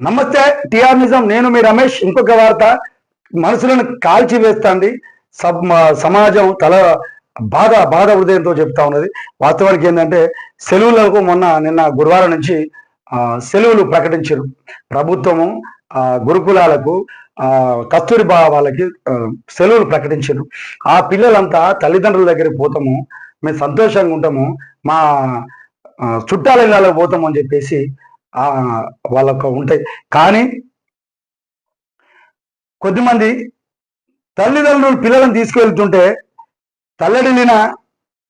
నమస్తే టిఆర్ నిజం నేను మీ రమేష్. ఇంకొక వార్త మనసులను కాల్చి వేస్తుంది. సబ్ సమాజం తల బాధ బాధ హృదయంతో చెప్తా ఉన్నది. వాస్తవానికి ఏంటంటే సెలవులకు మొన్న నిన్న గురువారం నుంచి సెలవులు ప్రకటించారు. ప్రభుత్వము గురుకులాలకు ఆ, కస్తూరిబా వాళ్ళకి సెలవులు ప్రకటించారు. ఆ పిల్లలంతా తల్లిదండ్రుల దగ్గరికి పోతాము. మేము సంతోషంగా ఉంటాము. మా చుట్టాల ఇళ్ళకి పోతాము అని చెప్పేసి వాళ్ళకు ఉంటాయి. కానీ కొద్దిమంది తల్లిదండ్రులు పిల్లలను తీసుకువెళ్తుంటే తల్లడిల్లిన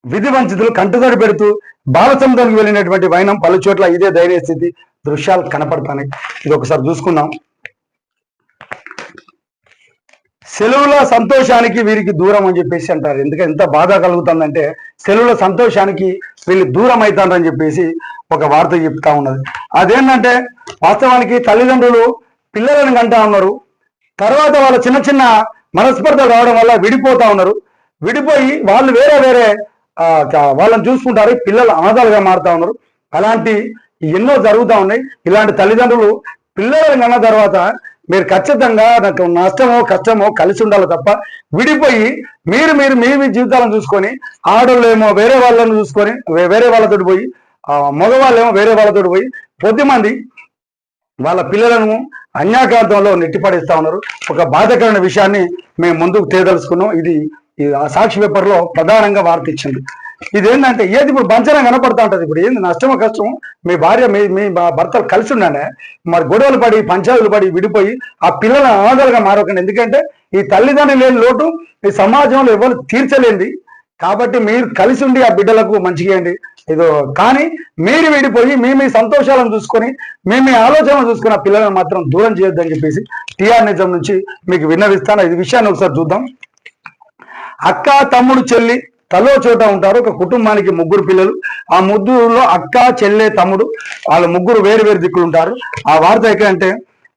విధి వంచితులు కంటతడి పెడుతూ బాలసముద్రంకి వెళ్ళినటువంటి వైనం పలు చోట్ల ఇదే ధైర్య స్థితి దృశ్యాలు కనపడతాయి ఇది ఒకసారి చూసుకుందాం. సెలవుల సంతోషానికి వీరికి దూరం అని చెప్పేసి అంటారు. ఎందుకంటే ఎంత బాధ కలుగుతుందంటే సెలవుల సంతోషానికి వీళ్ళు దూరం అవుతారని చెప్పేసి ఒక వార్త చెప్తా ఉన్నది. అదేంటంటే వాస్తవానికి తల్లిదండ్రులు పిల్లలను కంటా ఉన్నారు. తర్వాత వాళ్ళ చిన్న చిన్న మనస్పర్ధలు రావడం వల్ల విడిపోతా ఉన్నారు. విడిపోయి వాళ్ళు వేరే వేరే వాళ్ళని చూసుకుంటారు. పిల్లలు అనాథాలుగా మారుతా ఉన్నారు. అలాంటి ఎన్నో జరుగుతూ ఉన్నాయి. ఇలాంటి తల్లిదండ్రులు పిల్లలను కన్న తర్వాత మీరు ఖచ్చితంగా నాకు నష్టమో కష్టమో కలిసి ఉండాలి తప్ప విడిపోయి మీరు మీరు మీ మీ జీవితాలను చూసుకొని ఆడవాళ్ళు ఏమో వేరే వాళ్ళని చూసుకొని వేరే వాళ్ళతో పోయి మగవాళ్ళేమో వేరే వాళ్ళతో పోయి కొద్దిమంది వాళ్ళ పిల్లలను అన్యాకాంతంలో నెట్టిపడేస్తా ఉన్నారు. ఒక బాధకరమైన విషయాన్ని మేము ముందుకు తేదలుచుకున్నాం. ఇది సాక్షి పేపర్లో ప్రధానంగా వార్త ఇచ్చింది. ఇదేంటంటే ఏది ఇప్పుడు బంచన కనపడతా ఉంటుంది ఇప్పుడు ఏంది నష్టమో కష్టం మీ భార్య మీ మీ భర్తలు కలిసి ఉండండి మరి గొడవలు పడి పంచాయతీలు పడి విడిపోయి ఆ పిల్లల అనాథలుగా మారకండి. ఎందుకంటే ఈ తల్లిదండ్రులు లేని లోటు ఈ సమాజంలో ఎవరు తీర్చలేండి కాబట్టి మీరు కలిసి ఉండి ఆ బిడ్డలకు మంచిగా చేయండి. ఇదో కానీ మీరు విడిపోయి మీ మీ సంతోషాలను చూసుకొని మీ మీ ఆలోచనలు చూసుకుని ఆ పిల్లలను మాత్రం దూరం చేయొద్దని చెప్పేసి టిఆర్ నిజం నుంచి మీకు విన్నవిస్తాను. ఇది విషయాన్ని ఒకసారి చూద్దాం. అక్క తమ్ముడు చెల్లి తలో చోట ఉంటారు. ఒక కుటుంబానికి ముగ్గురు పిల్లలు. ఆ ముగ్గురులో అక్క చెల్లె తమ్ముడు. వాళ్ళ ముగ్గురు వేరు వేరు దిక్కులు ఉంటారు. ఆ వార్త ఎక్కడంటే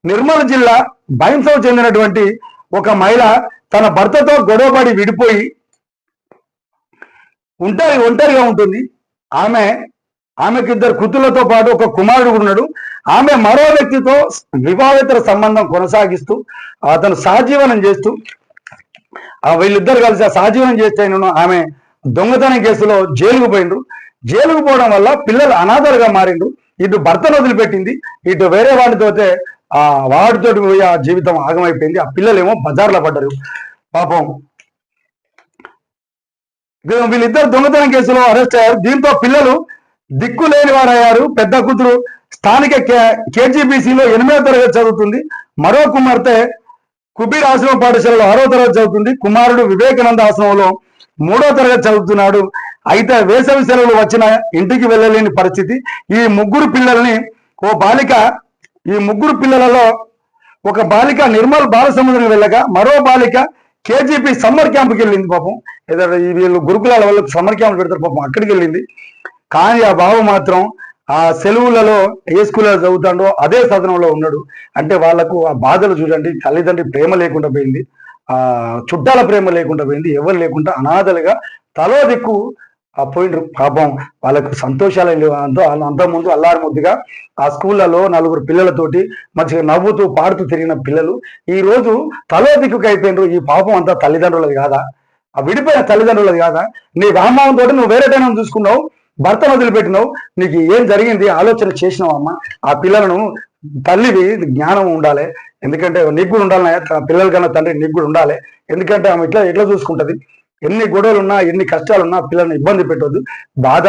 నిర్మల్ జిల్లా భయంసకు చెందినటువంటి ఒక మహిళ తన భర్తతో గొడవపడి విడిపోయి ఒంటరి ఒంటరిగా ఉంటుంది. ఆమె ఆమెకి ఇద్దరు కూతుళ్ళతో పాటు ఒక కుమారుడు ఉన్నాడు. ఆమె మరో వ్యక్తితో వివాహేతర సంబంధం కొనసాగిస్తూ అతను సహజీవనం చేస్తూ ఆ వీళ్ళిద్దరు కలిసి ఆ సహజీవనం చేస్తే నేను ఆమె దొంగతనం కేసులో జైలుకు పోయిండ్రు. జైలుకు పోవడం వల్ల పిల్లలు అనాథలుగా మారిండ్రు. ఇటు భర్తను వదిలిపెట్టింది. ఇటు వేరే వాడితోతే ఆ వాడితో పోయి ఆ జీవితం ఆగమైపోయింది. ఆ పిల్లలేమో బజార్లో పడ్డారు. పాపం వీళ్ళిద్దరు దొంగతనం కేసులో అరెస్ట్ అయ్యారు. దీంతో పిల్లలు దిక్కు లేని వారయ్యారు. పెద్ద కూతురు స్థానిక కేజీబీసీలో ఎనిమిదో తరగతి చదువుతుంది. మరో కుమార్తె కుబీర్ ఆశ్రమ పాఠశాలలో ఆరో తరగతి చదువుతుంది. కుమారుడు వివేకానంద ఆశ్రమంలో మూడో తరగతి చదువుతున్నాడు. అయితే వేసవి సెలవులు వచ్చిన ఇంటికి వెళ్ళలేని పరిస్థితి. ఈ ముగ్గురు పిల్లల్ని ఓ బాలిక ఈ ముగ్గురు పిల్లలలో ఒక బాలిక నిర్మల్ బాలసముద్రం వెళ్ళగా మరో బాలిక కేజీపీ సమ్మర్ క్యాంప్కి వెళ్ళింది పాపం. ఏదో ఈ వీళ్ళు గురుకులాల వాళ్ళకి సమ్మర్ క్యాంప్ పెడతారు పాపం అక్కడికి వెళ్ళింది. కానీ ఆ బావ మాత్రం ఆ సెలవులలో ఏ స్కూల్లో చదువుతాడో అదే సదనంలో ఉన్నాడు. అంటే వాళ్ళకు ఆ బాధలు చూడండి తల్లిదండ్రి ప్రేమ లేకుండా పోయింది. ఆ చుట్టాల ప్రేమ లేకుండా పోయింది ఎవరు లేకుండా అనాథలుగా తలో దిక్కు ఆ పోయిండ్రు. పాపం వాళ్ళకు సంతోషాలు అంతా అంత ముందు అల్లారు ముద్దుగా ఆ స్కూళ్ళలో నలుగురు పిల్లలతోటి మంచిగా నవ్వుతూ పాడుతూ తిరిగిన పిల్లలు ఈ రోజు తలో దిక్కుకి అయిపోయినరు ఈ పాపం అంతా తల్లిదండ్రులది కాదా? ఆ విడిపోయిన తల్లిదండ్రులది కాదా? నీ రామమోహన్ తోటి నువ్వు వేరేటైనా చూసుకున్నావు భర్త వదిలిపెట్టినావు నీకు ఏం జరిగింది? ఆలోచన చేసినావు అమ్మ? ఆ పిల్లలను తల్లివి జ్ఞానం ఉండాలి. ఎందుకంటే నీకు కూడా ఉండాలి పిల్లల కన్నా తండ్రి నీకు కూడా ఉండాలి. ఎందుకంటే ఆమె ఇట్లా ఎట్లా చూసుకుంటది? ఎన్ని గొడవలు ఉన్నా ఎన్ని కష్టాలు ఉన్నా పిల్లల్ని ఇబ్బంది పెట్టొద్దు. బాధ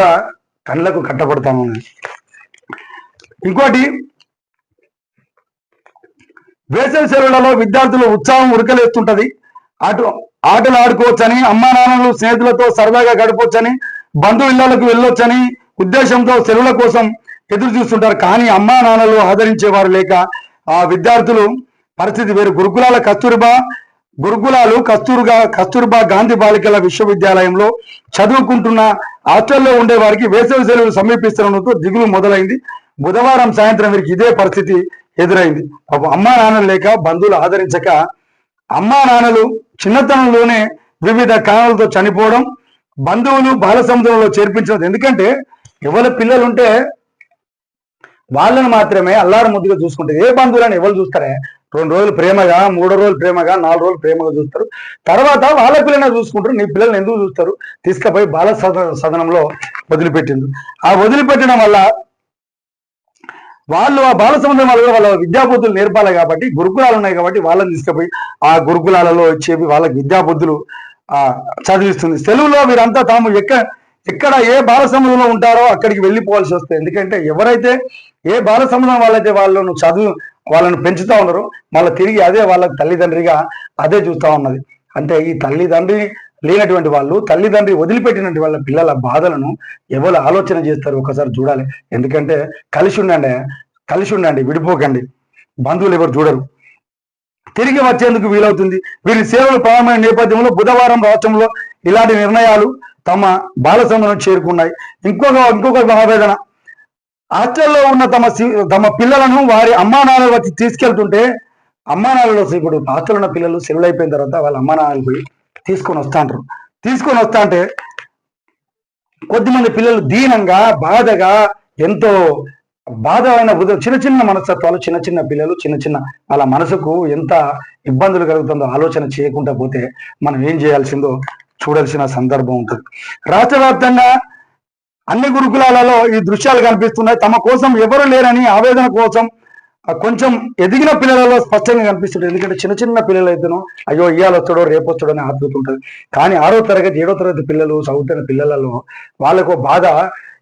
కళ్ళకు కట్టబడతాము. ఇంకోటి వేసవి సెలవులలో విద్యార్థులు ఉత్సాహం ఉడకలేస్తుంటది. అటు ఆటలు ఆడుకోవచ్చని అమ్మా నాన్నలు స్నేహితులతో సరదాగా గడపవచ్చని బంధువు ఇళ్ళకు వెళ్ళొచ్చని ఉద్దేశంతో సెలవుల కోసం ఎదురు చూస్తుంటారు కానీ అమ్మా నాన్నలు ఆదరించేవారు లేక ఆ విద్యార్థులు పరిస్థితి వేరు. గురుకులాల కస్తూరిబా గురుకులాలు కస్తూరుగా కస్తూర్బా గాంధీ బాలికల విశ్వవిద్యాలయంలో చదువుకుంటున్న హాస్టల్లో ఉండే వారికి వేసవి సెలవులు సమీపిస్తున్నందుకు దిగులు మొదలైంది. బుధవారం సాయంత్రం వీరికి ఇదే పరిస్థితి ఎదురైంది. అమ్మా నాన్నలు లేక బంధువులు ఆదరించక అమ్మా నాన్నలు చిన్నతనంలోనే వివిధ కారణాలతో చనిపోవడం బంధువులు బాల సముద్రంలో చేర్పించడం ఎందుకంటే ఎవరి పిల్లలు ఉంటే వాళ్ళని మాత్రమే అల్లారు ముద్దుగా చూసుకుంటారు ఏ బంధువులని ఎవరు చూస్తారే? రెండు రోజులు ప్రేమగా మూడో రోజులు ప్రేమగా నాలుగు రోజులు ప్రేమగా చూస్తారు. తర్వాత వాళ్ళ పిల్లల్ని చూసుకుంటారు. నీ పిల్లల్ని ఎందుకు చూస్తారు? తీసుకుపోయి బాల సదనంలో వదిలిపెట్టింది ఆ వదిలిపెట్టడం వల్ల వాళ్ళు ఆ బాల సముద్రం వల్ల వాళ్ళ విద్యాబుద్ధులు నేర్పాలి కాబట్టి గురుకులాలు ఉన్నాయి కాబట్టి వాళ్ళని తీసుకుపోయి ఆ గురుకులాలలో వచ్చేవి వాళ్ళకి విద్యాబుద్ధులు ఆ చదివిస్తుంది. తెలుగులో వీరంతా తాము ఎక్క ఇక్కడ ఏ బాల సముద్రంలో ఉంటారో అక్కడికి వెళ్ళిపోవాల్సి వస్తుంది ఎందుకంటే ఎవరైతే ఏ బాల సముద్రం వాళ్ళైతే వాళ్ళను చదువు వాళ్ళను పెంచుతా ఉన్నారో మళ్ళీ తిరిగి అదే వాళ్ళ తల్లిదండ్రిగా అదే చూస్తూ ఉన్నది. అంటే ఈ తల్లిదండ్రి లేనటువంటి వాళ్ళు తల్లిదండ్రి వదిలిపెట్టినటువంటి వాళ్ళ పిల్లల బాధలను ఎవరు ఆలోచన చేస్తారు ఒకసారి చూడాలి. ఎందుకంటే కలిసి ఉండండి కలిసి ఉండండి విడిపోకండి. బంధువులు ఎవరు చూడరు. తిరిగి వచ్చేందుకు వీలవుతుంది. వీరి సేవలు ప్రారంభమైన నేపథ్యంలో బుధవారం రాష్ట్రంలో ఇలాంటి నిర్ణయాలు తమ బాలసముద్రం చేరుకున్నాయి. ఇంకొక ఇంకొక భావేదన హాస్టల్లో ఉన్న తమ తమ పిల్లలను వారి అమ్మా నాన్నలు వచ్చి తీసుకెళ్తుంటే అమ్మా నాన్నలు ఇప్పుడు హాస్టల్ ఉన్న పిల్లలు సెలవులు అయిపోయిన తర్వాత వాళ్ళ అమ్మా నాన్నలు పోయి తీసుకొని వస్తాంటారు తీసుకొని వస్తా అంటే కొద్దిమంది పిల్లలు దీనంగా బాధగా ఎంతో బాధమైన ఉద- చిన్న చిన్న మనస్తత్వాలు చిన్న చిన్న పిల్లలు చిన్న చిన్న వాళ్ళ మనసుకు ఎంత ఇబ్బందులు కలుగుతుందో ఆలోచన చేయకుండా పోతే మనం ఏం చేయాల్సిందో చూడాల్సిన సందర్భం ఉంటుంది. రాష్ట్ర వ్యాప్తంగా అన్ని గురుకులాలలో ఈ దృశ్యాలు కనిపిస్తున్నాయి. తమ కోసం ఎవరు లేరని ఆవేదన కోసం కొంచెం ఎదిగిన పిల్లలలో స్పష్టంగా కనిపిస్తుంది ఎందుకంటే చిన్న చిన్న పిల్లలు అయితేనో అయ్యో ఇయ్యాలు వస్తాడో రేపు వస్తాడో అని ఆతృత ఉంటుంది. కానీ ఆరో తరగతి ఏడో తరగతి పిల్లలు చదువుతున్న పిల్లలలో వాళ్ళకు బాధ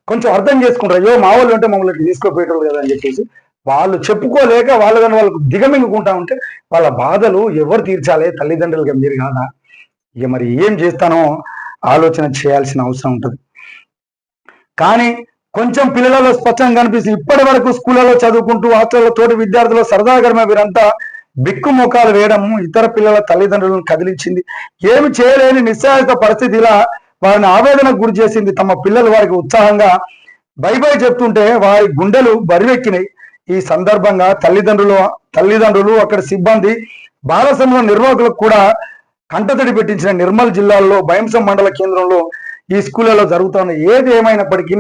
కొంచెం అర్థం చేసుకుంటారు. అయ్యో మా వాళ్ళు ఉంటే మమ్మల్ని తీసుకోపోయేటోళ్ళు కదా అని చెప్పేసి వాళ్ళు చెప్పుకోలేక వాళ్ళు కానీ వాళ్ళకు దిగమింగుకుంటా ఉంటే వాళ్ళ బాధలు ఎవరు తీర్చాలి? తల్లిదండ్రులుగా మీరు కాదా? ఇక మరి ఏం చేస్తానో ఆలోచన చేయాల్సిన అవసరం ఉంటుంది. కానీ కొంచెం పిల్లలలో స్పష్టంగా కనిపిస్తుంది. ఇప్పటి వరకు స్కూళ్ళలో చదువుకుంటూ హాస్టల్లో తోటి విద్యార్థులు సరదాగరమే వీరంతా బిక్కు ముఖాలు వేయడం ఇతర పిల్లల తల్లిదండ్రులను కదిలించింది. ఏమి చేయలేని నిస్సహాయక పరిస్థితిలా వారిని ఆవేదనకు గురి చేసింది. తమ పిల్లలు వారికి ఉత్సాహంగా బై బై చెప్తుంటే వారి గుండెలు బరివెక్కినాయి. ఈ సందర్భంగా తల్లిదండ్రులు తల్లిదండ్రులు అక్కడ సిబ్బంది బాల నిర్వాహకులకు కూడా కంటతడి పెట్టించిన నిర్మల్ జిల్లాలో భయంసం మండల కేంద్రంలో ఈ స్కూళ్ళలో జరుగుతున్న ఏది ఏమైనప్పటికీ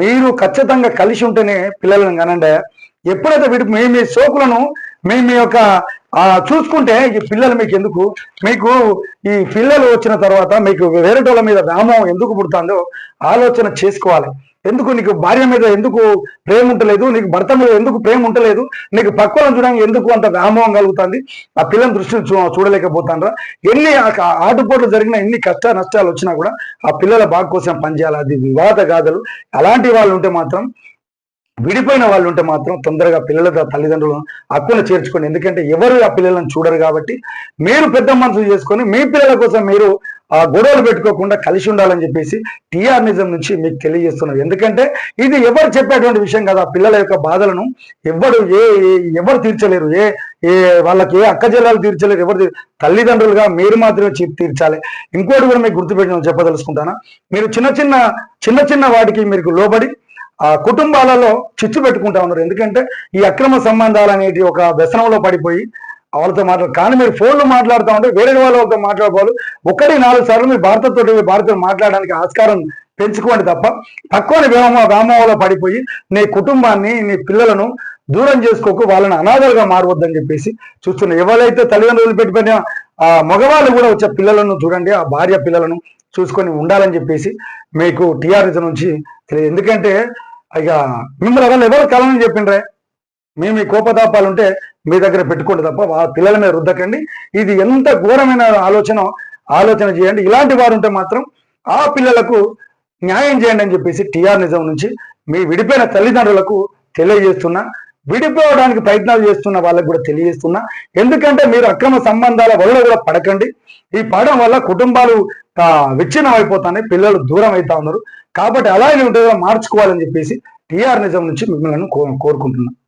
మీరు ఖచ్చితంగా కలిసి ఉంటేనే పిల్లలను కనండి. ఎప్పుడైతే వీటి మీ మీ సోకులను మీ మీ యొక్క చూసుకుంటే ఈ పిల్లలు మీకు ఎందుకు? మీకు ఈ పిల్లలు వచ్చిన తర్వాత మీకు వేరేటోళ్ళ మీద వ్యామోహం ఎందుకు పుడుతుందో ఆలోచన చేసుకోవాలి. ఎందుకు నీకు భార్య మీద ఎందుకు ప్రేమ ఉంటలేదు నీకు భర్త మీద ఎందుకు ప్రేమ ఉంటలేదు నీకు పక్కన చూడడానికి ఎందుకు అంత వ్యామోహం కలుగుతుంది? ఆ పిల్లల దృష్టిని చూ చూడలేకపోతానరా ఎన్ని ఆటుపోట్లు జరిగిన ఎన్ని కష్ట నష్టాలు వచ్చినా కూడా ఆ పిల్లల బాగు కోసం పనిచేయాలి. అది వివాద గాథలు. అలాంటి వాళ్ళు ఉంటే మాత్రం విడిపోయిన వాళ్ళు ఉంటే మాత్రం తొందరగా పిల్లల తల్లిదండ్రులు హక్కును చేర్చుకోండి. ఎందుకంటే ఎవరు ఆ పిల్లలను చూడరు కాబట్టి. మీరు పెద్ద మనసు చేసుకొని మీ పిల్లల కోసం మీరు ఆ గొడవలు పెట్టుకోకుండా కలిసి ఉండాలని చెప్పేసి టీఆర్ నిజం నుంచి మీకు తెలియజేస్తున్నారు ఎందుకంటే ఇది ఎవరు చెప్పేటువంటి విషయం కదా. ఆ పిల్లల యొక్క బాధలను ఎవరు ఏ ఏ- ఎవరు తీర్చలేరు. ఏ ఏ వాళ్ళకి ఏ అక్క జిల్లాలు తీర్చలేరు. ఎవరు తల్లిదండ్రులుగా మీరు మాత్రమే తీర్చాలి. ఇంకోటి కూడా మీకు గుర్తుపెట్టిన చెప్పదలుచుకుంటానా? మీరు చిన్న చిన్న చిన్న చిన్న వాటికి మీకు లోబడి ఆ కుటుంబాలలో చిచ్చు పెట్టుకుంటా ఉన్నారు. ఎందుకంటే ఈ అక్రమ సంబంధాలు అనేటి ఒక వ్యసనంలో పడిపోయి వాళ్ళతో మాట్లాడు కానీ మీరు ఫోన్లో మాట్లాడుతూ ఉంటే వేరే వాళ్ళతో మాట్లాడుకోవాలి. ఒకటి నాలుగు సార్లు మీ భారతతో భారత మాట్లాడడానికి ఆస్కారం పెంచుకోండి తప్ప పక్కన వ్యామో వ్యామోహంలో పడిపోయి నీ కుటుంబాన్ని నీ పిల్లలను దూరం చేసుకోకు వాళ్ళని అనాథలుగా మారవద్దని చెప్పేసి చూస్తున్నాయి ఎవరైతే తల్లిదండ్రులు పెట్టిపోయిన ఆ మగవాళ్ళు కూడా వచ్చే పిల్లలను చూడండి ఆ భార్య పిల్లలను చూసుకొని ఉండాలని చెప్పేసి మీకు టీఆర్ఎస్ నుంచి తెలియదు. ఎందుకంటే ఇక మిమ్మల్ని ఎవరు ఎవరు కలని చెప్పిండ్రే? మేము ఈ కోపతాపాలు ఉంటే మీ దగ్గర పెట్టుకోండి తప్ప ఆ పిల్లల మీద రుద్దకండి. ఇది ఎంత ఘోరమైన ఆలోచన ఆలోచన చేయండి. ఇలాంటి వారు ఉంటే మాత్రం ఆ పిల్లలకు న్యాయం చేయండి అని చెప్పేసి టీఆర్ నిజం నుంచి మీ విడిపోయిన తల్లిదండ్రులకు తెలియజేస్తున్నా విడిపోవడానికి ప్రయత్నాలు చేస్తున్న వాళ్ళకు కూడా తెలియజేస్తున్నా. ఎందుకంటే మీరు అక్రమ సంబంధాల వల్ల కూడా పడకండి. ఈ పడడం వల్ల కుటుంబాలు విచ్ఛిన్నం అయిపోతాయి పిల్లలు దూరం అవుతా ఉన్నారు. కాబట్టి అలాగే ఉంటుందో మార్చుకోవాలని చెప్పేసి టీఆర్ నిజం నుంచి మిమ్మల్ని కో- కోరుకుంటున్నా.